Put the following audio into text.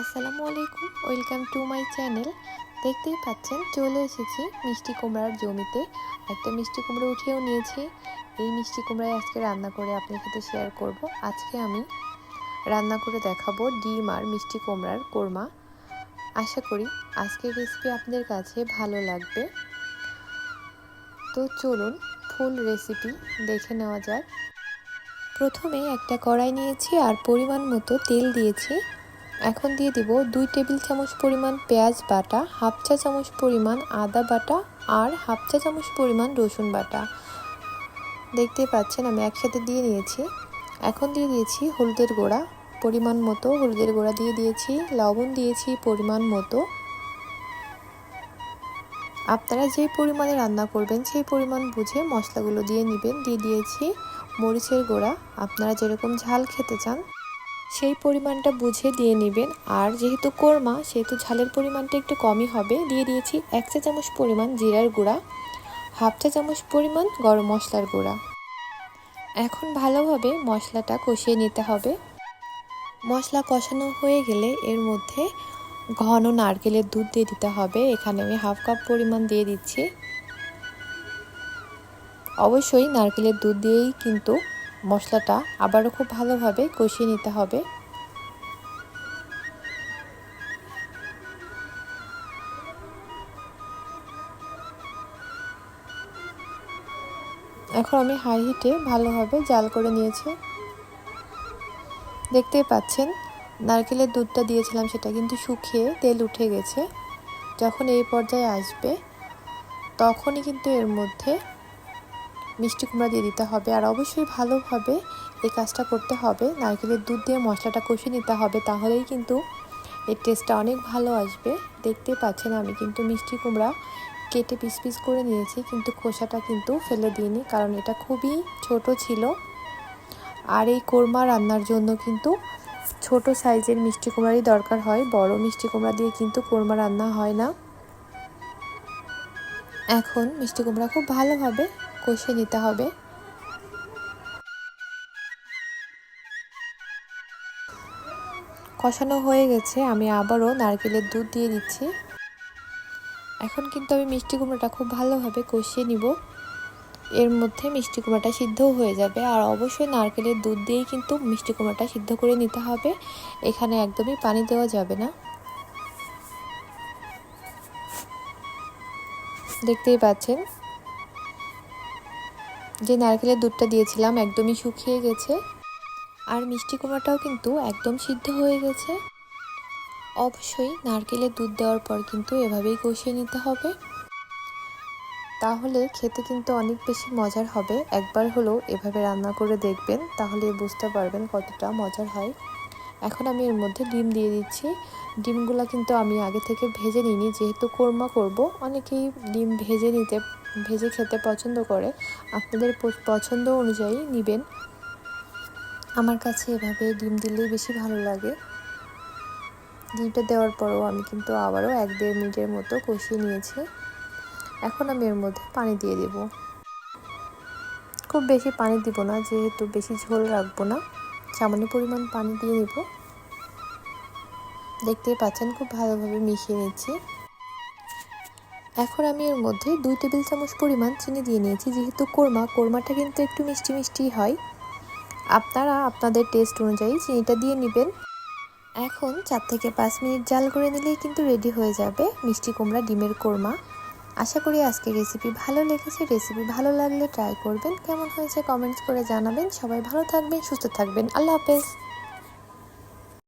আসসালামু আলাইকুম, welcome to my channel. দেখতেই পাচ্ছেন, চলে এসেছি মিষ্টি কুমড়ার জমিতে। একটা মিষ্টি কুমড়ো উঠিয়েও নিয়েছি। এই মিষ্টি কুমড়ায় আজকে রান্না করে আপনার সাথে শেয়ার করব। আজকে আমি রান্না করে দেখাবো ডিম আর মিষ্টি কুমড়ার কোরমা। আশা করি আজকের রেসিপি আপনাদের কাছে ভালো লাগবে। তো চলুন ফুল রেসিপি দেখে নেওয়া যাক। প্রথমে একটা কড়াই নিয়েছি আর পরিমাণ মতো তেল দিয়েছি। এখন দিয়ে দিব দুই টেবিল চামচ পরিমাণ পেঁয়াজ বাটা, হাফ চা চামচ পরিমাণ আদা বাটা আর হাফ চা চামচ পরিমাণ রসুন বাটা। দেখতে পাচ্ছেন আমি একসাথে দিয়ে নিয়েছি। এখন দিয়ে দিয়েছি হলুদের গোড়া, পরিমাণ মতো হলুদের গোড়া দিয়ে দিয়েছি, লবণ দিয়েছি পরিমাণ মতো। আপনারা যে পরিমাণে রান্না করবেন সেই পরিমাণ বুঝে মশলাগুলো দিয়ে নেবেন। দিয়ে দিয়েছি মরিচের গোড়া। আপনারা যেরকম ঝাল খেতে চান সেই পরিমাণটা বুঝে দিয়ে নেবেন। আর যেহেতু কোরমা, সেহেতু ঝালের পরিমাণটা একটু কমই হবে। দিয়ে দিয়েছি এক চা চামচ পরিমাণ জিরার গুঁড়া, হাফ চা চামচ পরিমাণ গরম মশলার গুঁড়া। এখন ভালোভাবে মশলাটা কষিয়ে নিতে হবে। মশলা কষানো হয়ে গেলে এর মধ্যে ঘন নারকেলের দুধ দিয়ে দিতে হবে। এখানে আমি হাফ কাপ পরিমাণ দিয়ে দিচ্ছি। অবশ্যই নারকেলের দুধ দিয়েই কিন্তু মশলাটা আবারও খুব ভালোভাবে কষিয়ে নিতে হবে। এখন আমি হাই হিটে ভালোভাবে জাল করে নিয়েছি। দেখতেই পাচ্ছেন, নারকেলের দুধটা দিয়েছিলাম সেটা কিন্তু শুকিয়ে তেল উঠে গেছে। যখন এই পর্যায়ে আসবে, তখনই কিন্তু এর মধ্যে মিষ্টি কুমড়া দিয়ে দিতে হবে। আর অবশ্যই ভালোভাবে এই কাজটা করতে হবে। নারকেলের দুধ দিয়ে মশলাটা কষিয়ে নিতে হবে, তাহলেই কিন্তু এর টেস্টটা অনেক ভালো আসবে। দেখতে পাচ্ছেন আমি কিন্তু মিষ্টি কুমড়া কেটে পিস পিস করে নিয়েছি, কিন্তু খোসাটা কিন্তু ফেলে দিইনি, কারণ এটা খুবই ছোট ছিল। আর এই কোরমা রান্নার জন্য কিন্তু ছোট সাইজের মিষ্টি কুমড়ারই দরকার হয়। বড় মিষ্টি কুমড়া দিয়ে কিন্তু কোরমা রান্না হয় না। এখন মিষ্টি কুমড়া খুব ভালোভাবে কষে নিতে হবে। কষানো হয়ে গেছে, আমি আবারও নারকেলের দুধ দিয়ে দিচ্ছি। এখন কিন্তু আমি মিষ্টি কুমড়োটা খুব ভালোভাবে কষিয়ে নিব। এর মধ্যে মিষ্টি কুমড়াটা সিদ্ধও হয়ে যাবে, আর অবশ্যই নারকেলের দুধ দিয়েই কিন্তু মিষ্টি কুমড়াটা সিদ্ধ করে নিতে হবে। এখানে একদমই পানি দেওয়া যাবে না। দেখতেই পাচ্ছেন। যে নারকেলের দুধটা দিয়েছিলাম একদমই শুকিয়ে গেছে। আর মিষ্টি কুমড়াটাও কিন্তু একদম সিদ্ধ হয়ে গেছে। অবশ্যই নারকেলের দুধ দেওয়ার পর কিন্তু এভাবেই কষিয়ে নিতে হবে। তাহলে খেতে কিন্তু অনেক বেশি মজার হবে। একবার হলেও এভাবে রান্না করে দেখবেন, তাহলে বুঝতে পারবেন কতটা মজার হয়। এখন আমি এর মধ্যে ডিম দিয়ে দিচ্ছি। ডিমগুলো কিন্তু আমি আগে থেকে ভেজে নিইনি, যেহেতু কোরমা করব, অনেকেই ডিম ভেজে নিতে, ভেজে খেতে পছন্দ করে। আপনাদের পছন্দ অনুযায়ী নেবেন। আমার কাছে এভাবে ডিম দিলেই বেশি ভালো লাগে। ডিমটা দেওয়ার পরও আমি কিন্তু আবারও এক দেড় মিনিটের মতো কষিয়ে নিয়েছি। এখন আমি এর মধ্যে পানি দিয়ে দেব। খুব বেশি পানি দিব না, যেহেতু বেশি ঝোল রাখব না। সামান্য পরিমাণ পানি দিয়ে নেব। দেখতে পাচ্ছেন, খুব ভালোভাবে মিশিয়ে নিচ্ছি। এখন আমি এর মধ্যে দুই টেবিল চামচ পরিমাণ চিনি দিয়ে নিয়েছি, যেহেতু কোরমা, কোরমাটা কিন্তু একটু মিষ্টি মিষ্টি হয়। আপনারা আপনাদের টেস্ট অনুযায়ী চিনিটা দিয়ে নেবেন। এখন চার থেকে পাঁচ মিনিট জাল করে নিলেই কিন্তু রেডি হয়ে যাবে মিষ্টি কুমড়া, ডিমের কোরমা। আশা করি আজকে রেসিপি ভালো লেগেছে। রেসিপি ভালো লাগলে ট্রাই করবেন। কেমন হয়েছে কমেন্টস করে জানাবেন। সবাই ভালো থাকবেন, সুস্থ থাকবেন। আল্লাহ হাফেজ।